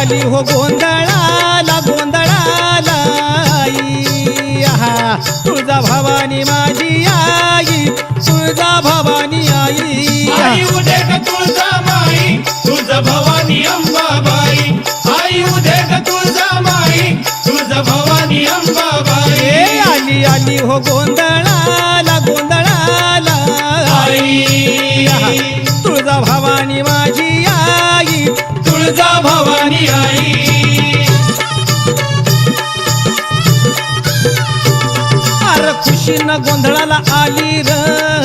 हो गोंधळाला गोंधळाला तुळजा भवानी माझी आई तुळजा भवानी आई. आई उदे ग तुळजा माई तुझ भवानी अंबाबाई. आई तुळजा माई भवानी अंबाबाई. आली आली हो गोंधळाला गोंधळाला आई. तुळजा भवानी माझी आई तुळजा खुशीनं गोंधळाला आली र.